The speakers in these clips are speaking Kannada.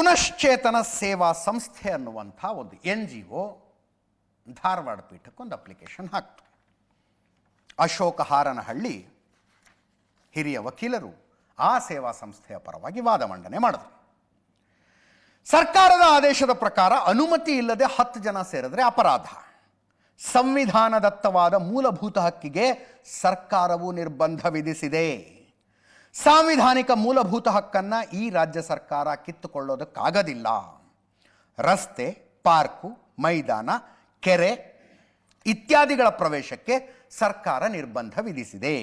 ಪುನಶ್ಚೇತನ ಸೇವಾ ಸಂಸ್ಥೆ ಅನ್ನುವಂಥ ಒಂದು ಎನ್ ಜಿ ಒ ಧಾರವಾಡ ಪೀಠಕ್ಕೊಂದು ಅಪ್ಲಿಕೇಶನ್ ಹಾಕ್ತು ಅಶೋಕ ಹಾರನಹಳ್ಳಿ ಹಿರಿಯ ವಕೀಲರು ಆ ಸೇವಾ ಸಂಸ್ಥೆಯ ಪರವಾಗಿ ವಾದ ಮಂಡನೆ ಮಾಡಿದ್ರು. ಸರ್ಕಾರದ ಆದೇಶದ ಪ್ರಕಾರ ಅನುಮತಿ ಇಲ್ಲದೆ ಹತ್ತು ಜನ ಸೇರಿದ್ರೆ ಅಪರಾಧ. ಸಂವಿಧಾನದತ್ತವಾದ ಮೂಲಭೂತ ಹಕ್ಕಿಗೆ ಸರ್ಕಾರವು ನಿರ್ಬಂಧ ವಿಧಿಸಿದೆ. ಸಾಂವಿಧಾನಿಕ ಮೂಲಭೂತ ಹಕ್ಕನ್ನು ಈ ರಾಜ್ಯ ಸರ್ಕಾರ ಕಿತ್ತುಕೊಳ್ಳೋದಕ್ಕಾಗದಿಲ್ಲ. ರಸ್ತೆ, ಪಾರ್ಕು, ಮೈದಾನ, ಕೆರೆ ಇತ್ಯಾದಿಗಳ ಪ್ರವೇಶಕ್ಕೆ ಸರ್ಕಾರ ನಿರ್ಬಂಧ ವಿಧಿಸಿದೆ.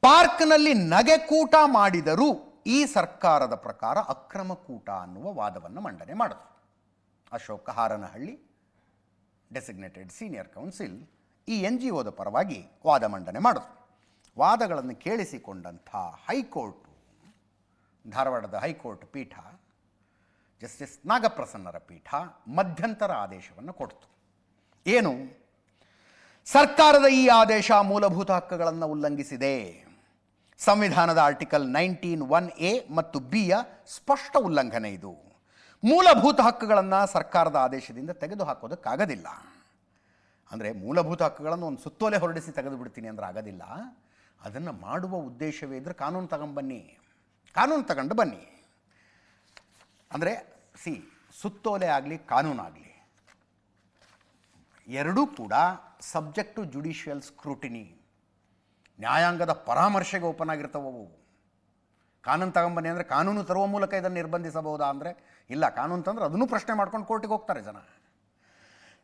ಪಾರ್ಕ್ನಲ್ಲಿ ನಗೆಕೂಟ ಮಾಡಿದರೂ ಈ ಸರ್ಕಾರದ ಪ್ರಕಾರ ಅಕ್ರಮ ಕೂಟ ಅನ್ನುವ ವಾದವನ್ನು ಮಂಡನೆ ಮಾಡಿದ್ರು. Ashoka Haranahalli, designated senior counsel ಈ ಎನ್ ಜಿ ಒದ ಪರವಾಗಿ ವಾದ ಮಂಡನೆ ಮಾಡಿದ್ರು. ವಾದಗಳನ್ನು ಕೇಳಿಸಿಕೊಂಡಂಥ ಹೈಕೋರ್ಟು, ಧಾರವಾಡದ ಹೈಕೋರ್ಟ್ ಪೀಠ, ಜಸ್ಟಿಸ್ ನಾಗಪ್ರಸನ್ನರ ಪೀಠ ಮಧ್ಯಂತರ ಆದೇಶವನ್ನು ಕೊಡ್ತು. ಏನು? ಸರ್ಕಾರದ ಈ ಆದೇಶ ಮೂಲಭೂತ ಹಕ್ಕುಗಳನ್ನು ಉಲ್ಲಂಘಿಸಿದೆ. ಸಂವಿಧಾನದ ಆರ್ಟಿಕಲ್ ನೈನ್ಟೀನ್ ಒನ್ ಎ ಮತ್ತು ಬಿಯ ಸ್ಪಷ್ಟ ಉಲ್ಲಂಘನೆ ಇದು. ಮೂಲಭೂತ ಹಕ್ಕುಗಳನ್ನು ಸರ್ಕಾರದ ಆದೇಶದಿಂದ ತೆಗೆದುಹಾಕೋದಕ್ಕಾಗದಿಲ್ಲ. ಅಂದರೆ ಮೂಲಭೂತ ಹಕ್ಕುಗಳನ್ನು ಒಂದು ಸುತ್ತೋಲೆ ಹೊರಡಿಸಿ ತೆಗೆದು ಬಿಡ್ತೀನಿ ಅಂದ್ರೆ ಆಗೋದಿಲ್ಲ. ಅದನ್ನು ಮಾಡುವ ಉದ್ದೇಶವೇ ಇದ್ದರೆ ಕಾನೂನು ತಗೊಂಬನ್ನಿ ಕಾನೂನು ತಗೊಂಡು ಬನ್ನಿ. ಅಂದರೆ, ಸಿ, ಸುತ್ತೋಲೆ ಆಗಲಿ ಕಾನೂನಾಗಲಿ ಎರಡೂ ಕೂಡ ಸಬ್ಜೆಕ್ಟ್ ಟು ಜುಡಿಷಿಯಲ್ ಸ್ಕ್ರೂಟಿನಿ. ನ್ಯಾಯಾಂಗದ ಪರಾಮರ್ಶೆಗೆ ಓಪನ್ ಆಗಿರ್ತವವು ಕಾನೂನು ತಗೊಂಬನ್ನಿ ಅಂದರೆ ಕಾನೂನು ತರುವ ಮೂಲಕ ಇದನ್ನು ನಿರ್ಬಂಧಿಸಬಹುದಾ ಅಂದರೆ? ಇಲ್ಲ, ಕಾನೂನು ತಂದರೆ ಅದನ್ನು ಪ್ರಶ್ನೆ ಮಾಡ್ಕೊಂಡು ಕೋರ್ಟಿಗೆ ಹೋಗ್ತಾರೆ ಜನ.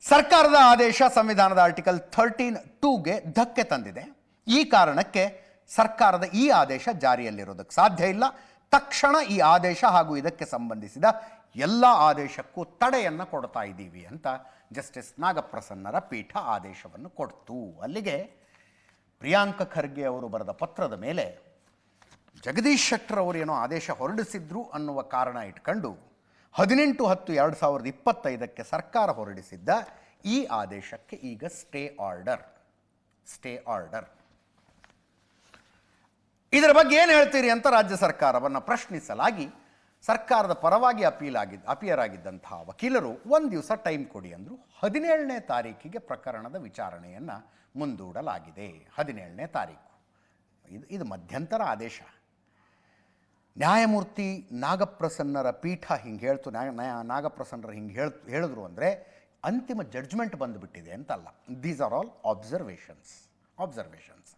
ಸರ್ಕಾರದ ಆದೇಶ ಸಂವಿಧಾನದ ಆರ್ಟಿಕಲ್ ಥರ್ಟೀನ್ ಟೂಗೆ ಧಕ್ಕೆ ತಂದಿದೆ. ಈ ಕಾರಣಕ್ಕೆ ಸರ್ಕಾರದ ಈ ಆದೇಶ ಜಾರಿಯಲ್ಲಿರೋದಕ್ಕೆ ಸಾಧ್ಯ ಇಲ್ಲ. ತಕ್ಷಣ ಈ ಆದೇಶ ಹಾಗೂ ಇದಕ್ಕೆ ಸಂಬಂಧಿಸಿದ ಎಲ್ಲ ಆದೇಶಕ್ಕೂ ತಡೆಯನ್ನು ಕೊಡ್ತಾ ಇದ್ದೀವಿ ಅಂತ ಜಸ್ಟಿಸ್ ನಾಗಪ್ರಸನ್ನರ ಪೀಠ ಆದೇಶವನ್ನು ಕೊಡ್ತು. ಅಲ್ಲಿಗೆ ಪ್ರಿಯಾಂಕ ಖರ್ಗೆ ಅವರು ಬರೆದ ಪತ್ರದ ಮೇಲೆ ಜಗದೀಶ್ ಶೆಟ್ಟರ್ ಅವರು ಏನೋ ಆದೇಶ ಹೊರಡಿಸಿದ್ರು ಅನ್ನುವ ಕಾರಣ ಇಟ್ಕೊಂಡು ಹದಿನೆಂಟು ಹತ್ತು ಎರಡು ಸಾವಿರದ ಇಪ್ಪತ್ತೈದಕ್ಕೆ ಸರ್ಕಾರ ಹೊರಡಿಸಿದ್ದ ಈ ಆದೇಶಕ್ಕೆ ಈಗ ಸ್ಟೇ ಆರ್ಡರ್. Stay order. ಇದರ ಬಗ್ಗೆ ಏನು ಹೇಳ್ತೀರಿ ಅಂತ ರಾಜ್ಯ ಸರ್ಕಾರವನ್ನು ಪ್ರಶ್ನಿಸಲಾಗಿ ಸರ್ಕಾರದ ಪರವಾಗಿ ಅಪೀಲ್ ಆಗಿದ್ದ ಅಪಿಯರ್ ಆಗಿದ್ದಂತಹ ವಕೀಲರು ಒಂದು ದಿವಸ ಟೈಮ್ ಕೊಡಿ ಅಂದರು ಹದಿನೇಳನೇ ತಾರೀಕಿಗೆ ಪ್ರಕರಣದ ವಿಚಾರಣೆಯನ್ನು ಮುಂದೂಡಲಾಗಿದೆ. ಹದಿನೇಳನೇ ತಾರೀಕು. ಇದು ಇದು ಮಧ್ಯಂತರ ಆದೇಶ. ನ್ಯಾಯಮೂರ್ತಿ ನಾಗಪ್ರಸನ್ನರ ಪೀಠ ಹಿಂಗೆ ಹೇಳ್ತು ನ್ಯಾಯ ನಾಗಪ್ರಸನ್ನರು ಹಿಂಗೆ ಹೇಳ್, ಹೇಳಿದ್ರು ಅಂದರೆ ಅಂತಿಮ ಜಡ್ಜ್ಮೆಂಟ್ ಬಂದುಬಿಟ್ಟಿದೆ ಅಂತಲ್ಲ. These are all observations observations